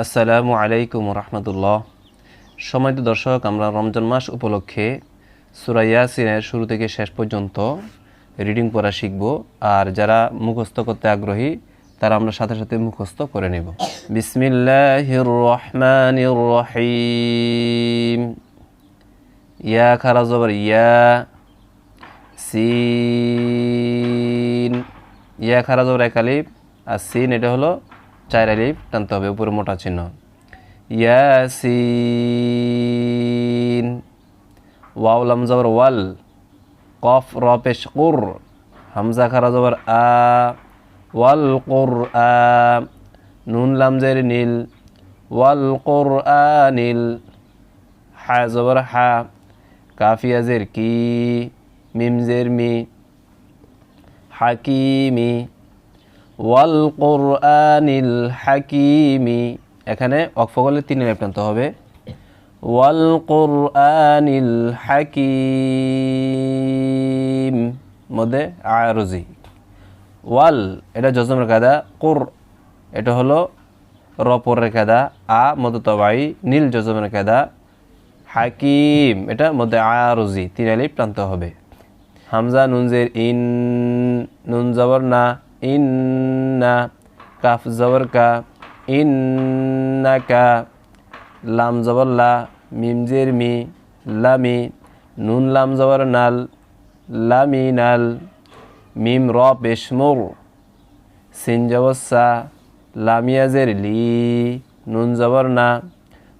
আসসালামু আলাইকুম রহমতুল্লাহ। সময়ত দর্শক, আমরা রমজান মাস উপলক্ষে সুরা ইয়াসিনের শুরু থেকে শেষ পর্যন্ত রিডিং পড়া শিখব, আর যারা মুখস্থ করতে আগ্রহী, তারা আমরা সাথে সাথে মুখস্থ করে নেব। বিসমিল্লাহির রহমানির রহিম। ইয়া খারা জবর, ইয়া সিন। ইয়া খারা জবর এক আলিফ, আর সিন এটা হলো চার আলিফ টানতে হবে, উপরে মোটা চিহ্ন। ইয়াসিন। ওয়াও, লাম, জবর, ওয়াল। কফ, র, পেশ, কুর। হামজা, খারা, জবর, আ। ওয়াল, কুর, আ। নুন, লাম, জের, নীল। ওয়াল, কুর, আ, নীল। হা, জবর, হা। কাফিয়া, জের, কি। মিম, জের, মি। হাকিমি ওয়াল কোরআনিল হাকিমি এখানে অক্ষ করলে তিন লেপ টানতে হবে। ওয়াল কোরআনিল হাকিম মধ্যে আরজি ওয়াল, এটা জজমের কাদা কোর, এটা হলো রপরের কাদা আ, মধ্য তবাই নীল জজমের কাদা হাকিম, এটা মধ্যে আরজি তিন আলিপ টানতে হবে। হামজা, নুনজের ইন, নুন জবর না। ইন না কাফ জবর কা ইন না কা, লাম জবর লা, মিম জের মি লামি নুন লাম জবর নাল লামি নাল, মিম র পেশমুর সিন জবর সা লামিয়াজের লি, নুন জবর না,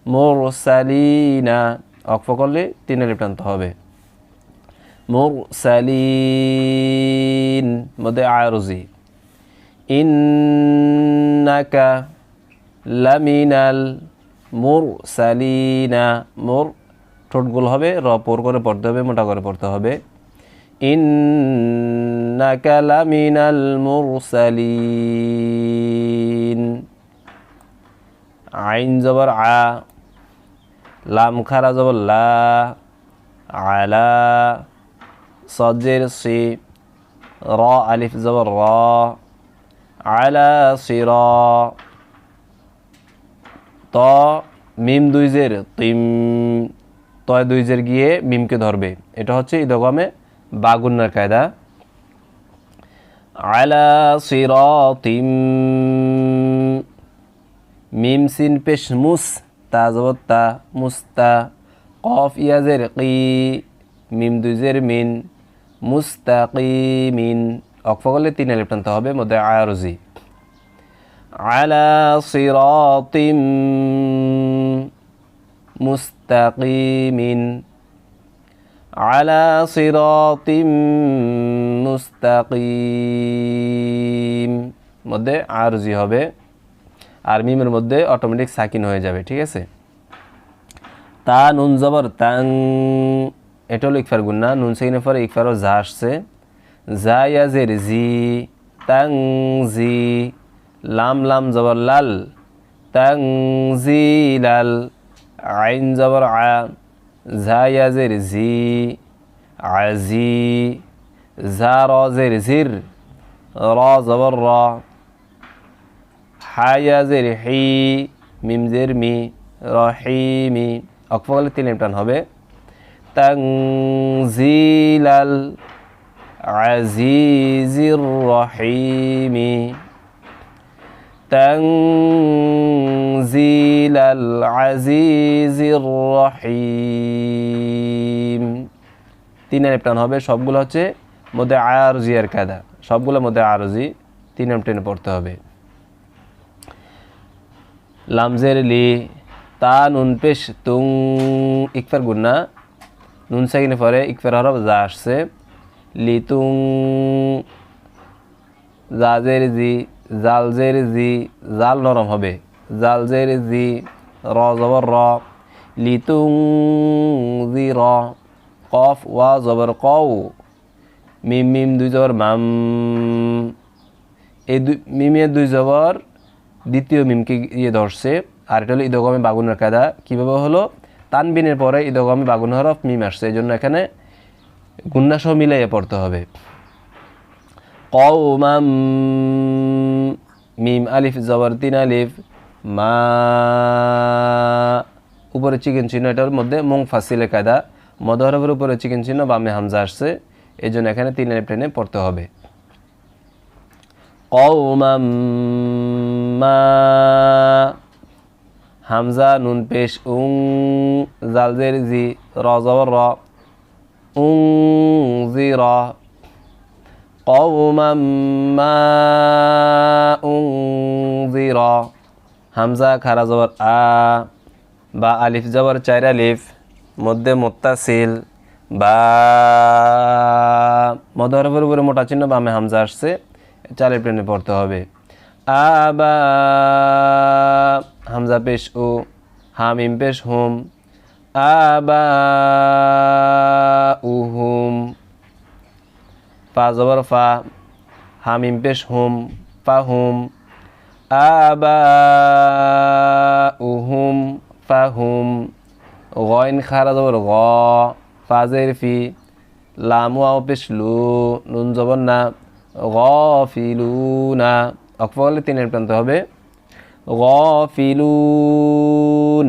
মোর সালিনা অক্ষ করলে তিন আলিপ টানতে হবে মুরসালিন মধ্যে আরজি ইন্নাকা লামিনাল মোর সালিনা মোর ঠোঁটগুলো হবে, র পোর করে পড়তে হবে, মোটা করে পড়তে হবে। ইন্নাকা লামিনাল মুরসালিন আইন জবর আ, লাম খারা জবর লা, আলা সজের সি, র আলিফ জবর র। আলা সির। ত, মিম দুই জের, তিম, তয় দুই জের গিয়ে মিমকে ধরবে। এটা হচ্ছে ঈদগমে বাগুনার কায়দা। আলা সির, তিম, মিম, সিন, পেশ, মুস, তা জবত্তা মুস্তা কফ ইয়াজের কি, মিম দুই জের, মিন মুস্তাকিমিন অক্ফ করলে তিন আলিফ টানতে হবে, মধ্যে আরজি আলা সিরাতিম মুস্তাকিমিন। আলা সিরাতিম মুস্তাকিম। মধ্যে আরজি হবে, আর মিমের মধ্যে অটোমেটিক সাকিন হয়ে যাবে, ঠিক আছে? তা নুন জবর তাং এটা হলো ইকফার গুন্না নুন সেকেন্ডের পরে ইকফারও যা আসছে। জায়াজের জি তং জি লাম লাম জবর লাল তং জি লাল আইন জবর আ জায়াজের জি আজি জা রজের জির র জবর র হায়াজের হি মিমজের মি রহিমি অকফলে তিন টান হবে জি লাল العزيز الرحيم تنزيل العزيز الرحيم তিন টান হবে সবগুলো হচ্ছে মধ্যে আরজি এর কায়দা সবগুলো মধ্যে আরজি তিন টেনে পড়তে হবে লামজের লি তা নুন পেশ তুং ইকফার গুন্না নুন সাকিনের পরে ইকফার হরফ যা আসছে লিতুং জাজের জি, জালজের জি, জাল নরম হবে। জালজের জি, র জবর র। লিতুং জি, র। কফ, ওয়া, জবর কউ মিম মিম, দুই জবর মাম। এই দুই, মিমের দুই জবর দ্বিতীয় মিমকে ইয়ে ধরছে। আর এটা হলো ইদগমে বাগুনের কায়দা। কীভাবে হলো? তানবিনের পরে ইদগমে বাগুন হরফ মিম আসছে। এই জন্য এখানে গুন্নাসহ মিলাইয়ে পড়তে হবে। কৌমাম মিম আলিফ, জবর তিন আলিফ, মা উপরে চিকেন চিহ্ন, এটার মধ্যে মুং ফাসিলে কায়দা মদহরফের উপরে চিকেন চিহ্ন, বামে হামজা আসছে। এই জন্য এখানে তিন আলিফ টেনে পড়তে হবে। কৌমাম মা হামজা, নুন, পেশ, উং জালজের জি, র, জবর, র উং জি র قوما ما أنذر হামজা খারা জবর আ বা আলিফ জবর চার আলিফ মধ্যে মোত্তাসিল বা মদহরফের উপরে মোটা চিহ্ন বামে হামজা আসছে চালের প্লেনে পড়তে হবে আবা হামজা পেশ ও হামিম পেশ হুম আবা উহুম ফা, হামিম পেশ হুম, ফা হুম। আবা উহুম ফা গইন খারা জবর গ ফাজের ফি। লামু আও পেশ লু, নুন জবর না। গ ফিলু না। অকফলে তিনের প্রান্ত হবে। গ ফিলুন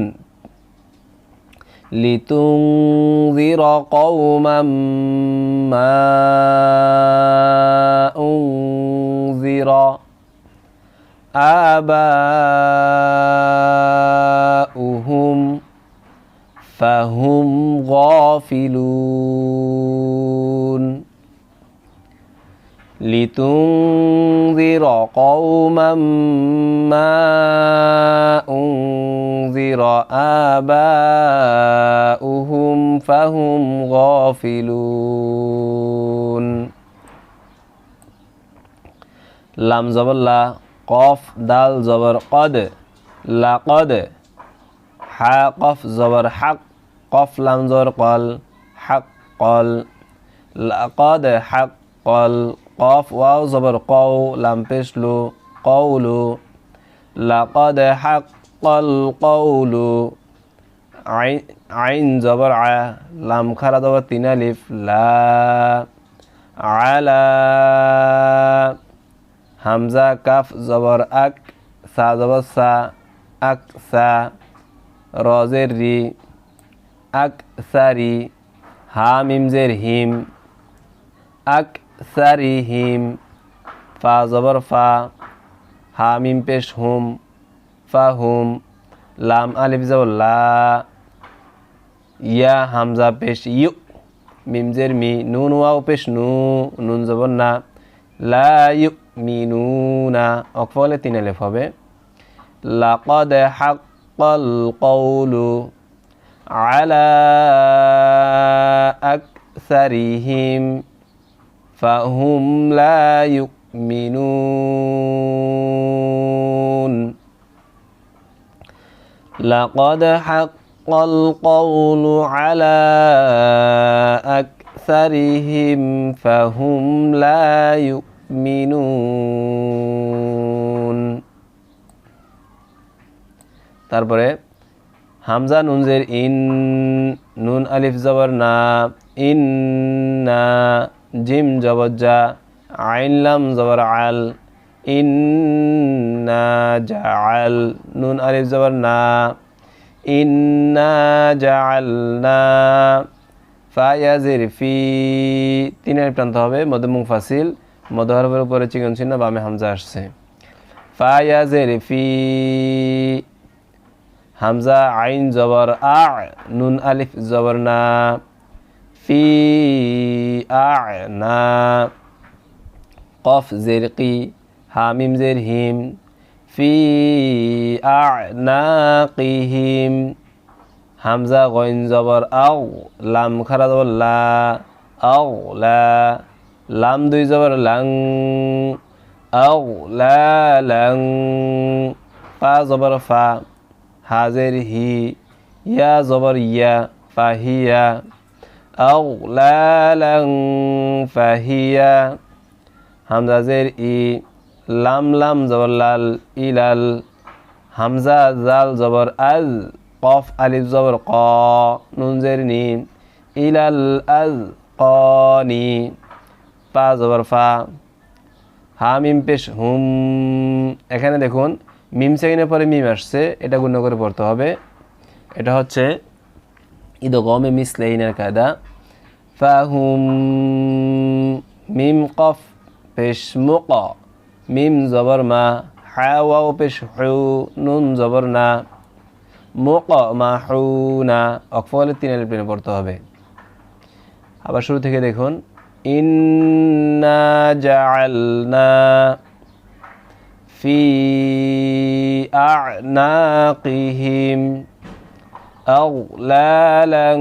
لتنذر قوما ما أنذر آباؤهم فهم غافلون. لتنذر قوما ما أنذر آباؤهم فهم غافلون. لام زبر لا قاف دال زبر قد لا قد حا قف زبر حق قف لام زبر قال حق قل لقد حق قال কফ ওয়াও জবর কৌ লাম পেশলু কৌলু লাকদ হাক কল কৌলু আইন জবর আ লাম খারা জবর তিন আলিফ লা আলা হামজা কাফ জবর আক সা জবর সা আক সা রজের রি আক সারি হা মিমজের হিম আক সারিহিম ফা জবর ফা হামিম পেশ হুম ফা হুম লাম আলিফ জবল্লা ইয়া হামজা পেশ ইউ মিমজের মি নুন ওয়াও পেশ নু নুন জবর না লা ইউ মি নু না অকফ হলে তিন আলিফ হবে. লাকদ হাক্কাল কৌলু আলা আকসারিহিম فهم لا يؤمنون لقد حق القول على أكثرهم فهم لا يؤمنون তারপরে হামজা নুনজের ইন নুন আলিফ জবর না ইন না জিম জবর যা আইন লাম জবর আল ইন না জাল নুন আলিফ জবর না, ইন্না না, ফায়াজের ফি তিনের প্রান্ত হবে মধ্য মুখ ফাসিল মধ্যহরফের উপরে চিকন চিহ্ন, বামে হামজা আসছে। ফায়াজের ফি, হামজা আইন জবর আ, নুন আলিফ জবর না ফি আ না কফ জের কি হামিম জের হিম ফি আ না কিহিম হামজা গইন জবর আও লাম খারা জবর লা আও লা লাম দুই জবর লাং আও লা লাং ফা জবর ফা হাজের হি ইয়া জবর ইয়া ফাহিয়া আউলালাং ফাহিয়া হামজাজের ই লাম লাম জবর লাল ইলাল হামজা জাল জবর আজ কফ আলিফ জবর ক নুনজের নি ইলাল আজ কনি পা জবর ফা হা পেশ হুম, এখানে দেখুন মিম সেকেন্ডের পরে মিম আসছে, এটা গুণ করে পড়তে হবে। এটা হচ্ছে ঈদ গমে মিসলেইনের কায়দা ফাহুম মিম কফ পেশ মুক মিম জবর মা হাওয়াও পেশ হু নুন জবর না মুক মা হু না অকফলে তিন আলিফ টেনে পড়তে হবে আবার শুরু থেকে দেখুন ইন্না জাআলনা في أعناقهم أغلالا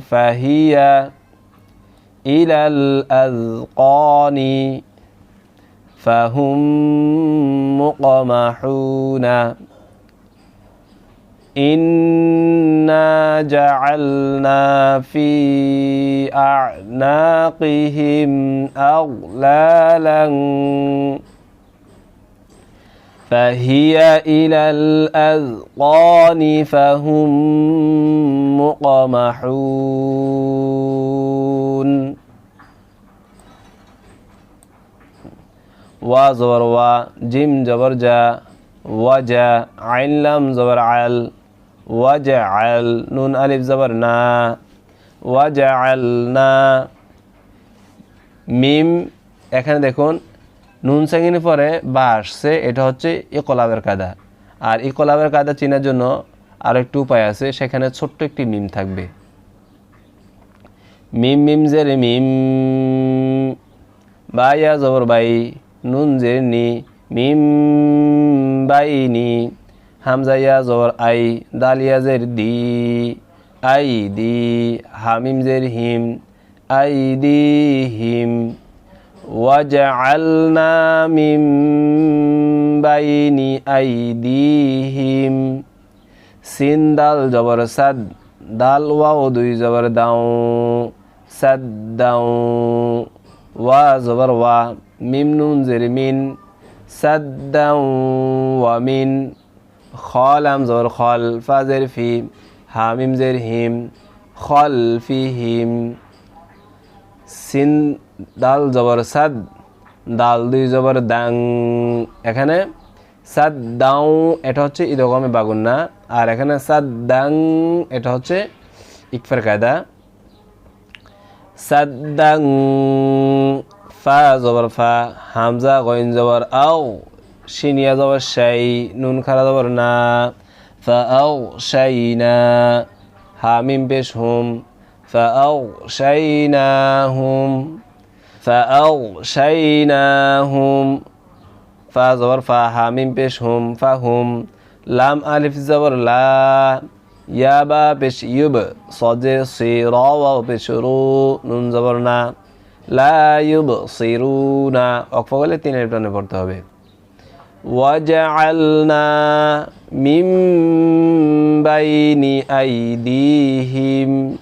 فهي إلى الأذقان فهم مقمحون. إنا جعلنا في أعناقهم أغلالا فهي إلى الأذقان فهم مقمحون ওয়া জবর ওয়া জিম জবর জা ওয়াজা আইন লাম জবর আল ওয়াজা আল নুন আলিফ জবর না ওয়াজা আল না মিম এখানে দেখুন নুন সাঙ্গিনের পরে বা আসছে, এটা হচ্ছে ইকলাবের কাদা। আর ইকলাবের কাদা চেনার জন্য আর একটু উপায় আছে, সেখানে ছোট্ট একটি মিম থাকবে। মিম মিম জের মিম বাইয়া জবর বাই, নুন জের নি, মিম বাই নি হামজাইয়া জবর আই, দালিয়া জের দি, আই দি হামিম জের হিম, আই দি হিম। وجعلنا من بين أيديهم সিন দাল জবর সাদ দাল ওয়াও দুই জবর দাও সাদ দাও ওয়া জবর ওয়া মিম নুন জের মিন সাদ দাও ওয়া মিন খলাম জবর খল ফাজের ফি হামিম জের হিম খল ফি হিম সিন দাল, জবর সাদ, দাল দুই জবর দাং এখানে। সাদ দাও, এটা হচ্ছে ইদগমে বাগুন্না। আর এখানে সাদ দাং, এটা হচ্ছে ইকফার কায়দা। সাদ দাং, ফা জবর ফা, হামজা গইন জবর আও শিনিয়া জবর শাই, নুন খারা জবর না, ফা আও শাই না, হামিম পেশ হুম فأغشيناهم فأغشيناهم فا زبر فا حاميم پیش هم فهم لام ألف زبر لا يا با پیش يب صد صيرا و پیش رو نون زبر نا لا يب صيرونا وقفا قلت تين الفرن پڑھتا ہوئے وجعلنا من بين أيديهم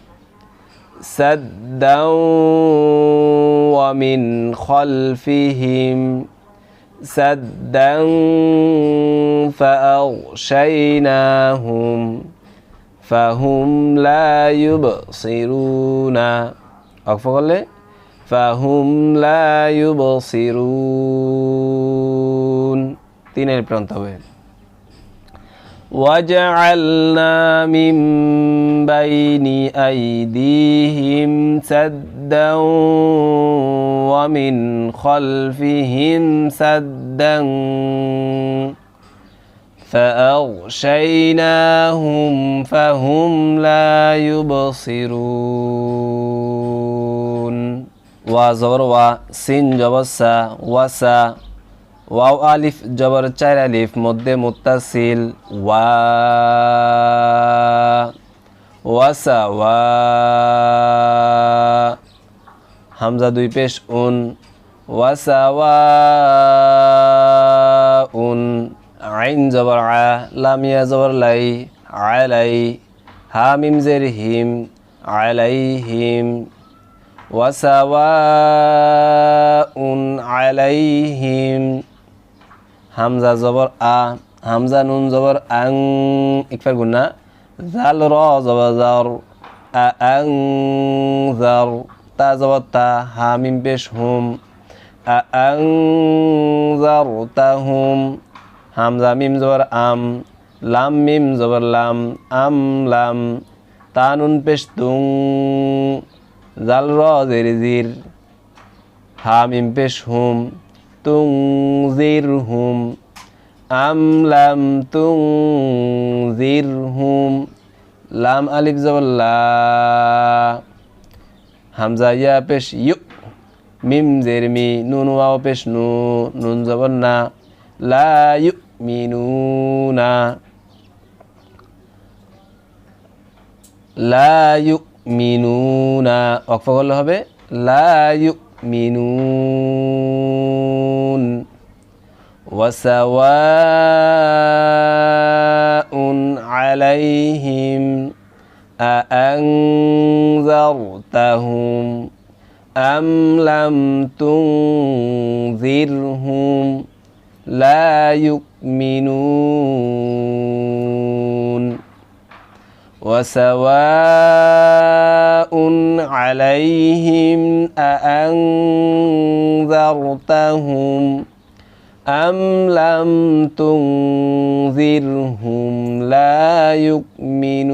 سدا ومن خلفهم سدا فأغشيناهم فهم لا يبصرون أقول فهم لا يبصرون تين البرنتوين وجعلنا من بين أيديهم سدا ومن خلفهم سدا فأغشيناهم فهم لا يبصرون وزور وسن جبسا وسا ওয়াও আলিফ জবর চার আলিফ মধ্যে মুত্তাসিল ওয়া ওয়াসা, ওয়া। হামজা দুই পেশ, উন। ওয়াসা, ওয়া। উন। আইন জবর আ লামিয়া জবর লাই, আলাই। হামিম জের হিম আলাইহিম ওয়াসাওয়াউন আলাইহিম হামজা জবর আ, হামজা নুন জবর আং, ইকফার গুন্না জাল র জবর জার আং জার তা জবর তা হামিম পেশ হুম আং জার তা হুম হামজা মিম জবর আম লাম মিম জবর লাম আম লাম তুং জাল হুম তুং জির হুম আম লাম তুং জির হুম, লাম আলিফ জবর লা, হামজা ইয়া পেশ ইউ, মিম জের মি নুন ওয়াও পেশ নু, নুন জবর না, লা ইউ মিনুনা লা ইউ মিনুনা অক্ফ করলে হবে লা ইউ মিনুন وسواء عليهم أأنذرتهم أم لم تنذرهم لا يؤمنون وسواء عليهم أأنذرتهم أم لم تنذرهم لا يؤمنون